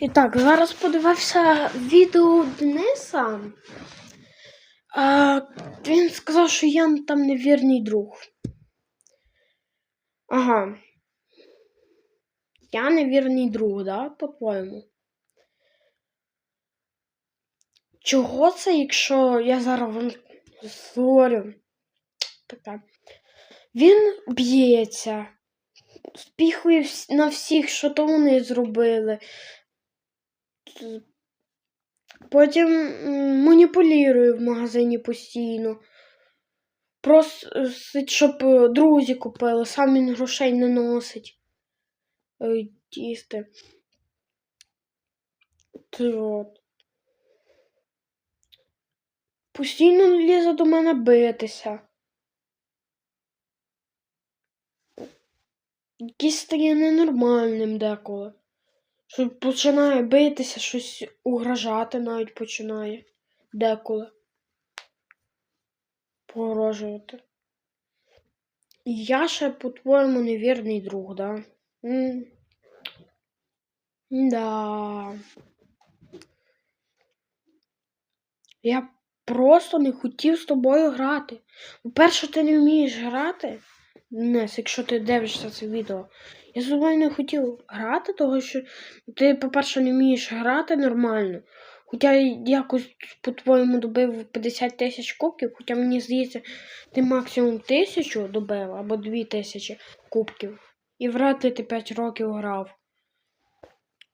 І так, зараз подивився відео Дениса. А, він сказав, що я там невірний друг. Ага. Я невірний друг, да, по-твоєму? Чого це, якщо я зараз вам говорю? Таке. Він б'ється, спіхує на всіх, що то вони зробили. Потім м, маніпулює в магазині постійно. Просить, щоб е, друзі купили, сам він грошей не носить. Е, Їсти. Постійно лізе до мене битися. Якийсь стає ненормальним деколи. Що починає битися, щось угрожати навіть починає деколи. Погрожувати. Я ще, по-твоєму, невірний друг, да? М. Да. Я просто не хотів з тобою грати. По-перше, ти не вмієш грати. Нес, якщо ти дивишся це відео. Я з тобою не хотів грати, тому що ти, по-перше, не вмієш грати нормально. Хоча якось, по-твоєму, добив 50 тисяч кубків, хоча мені здається, ти максимум тисячу добив або дві тисячі кубків. І вряд ти 5 років грав.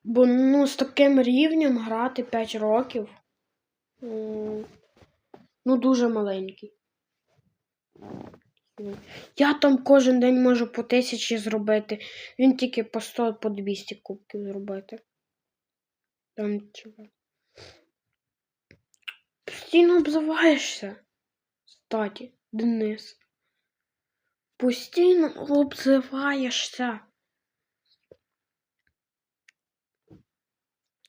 Бо ну, з таким рівнем грати 5 років. Ну, дуже маленький. Я там кожен день можу по тисячі зробити. Він тільки по 100, по 200 кубків зробити. Там чого. Постійно обзиваєшся. Статі, Денис. Постійно обзиваєшся.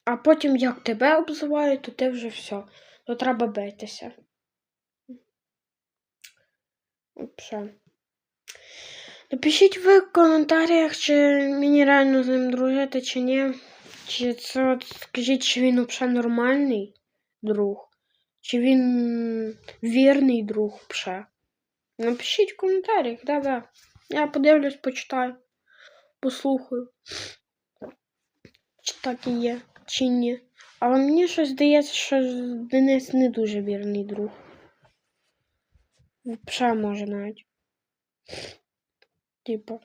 А потім, як тебе обзивають, то ти вже все. То треба битися. Все. Напишіть ви в коментарях, чи мені реально з ним дружити, чи ні. Чи це от скажіть, чи він взагалі нормальний друг, чи він вірний друг взагалі. Напишіть в коментарях, да-да. Я подивлюсь, почитаю, послухаю. Чи так і є, чи ні. Але мені щось здається, що Денис не дуже вірний друг. Взагалі може навіть. Типа.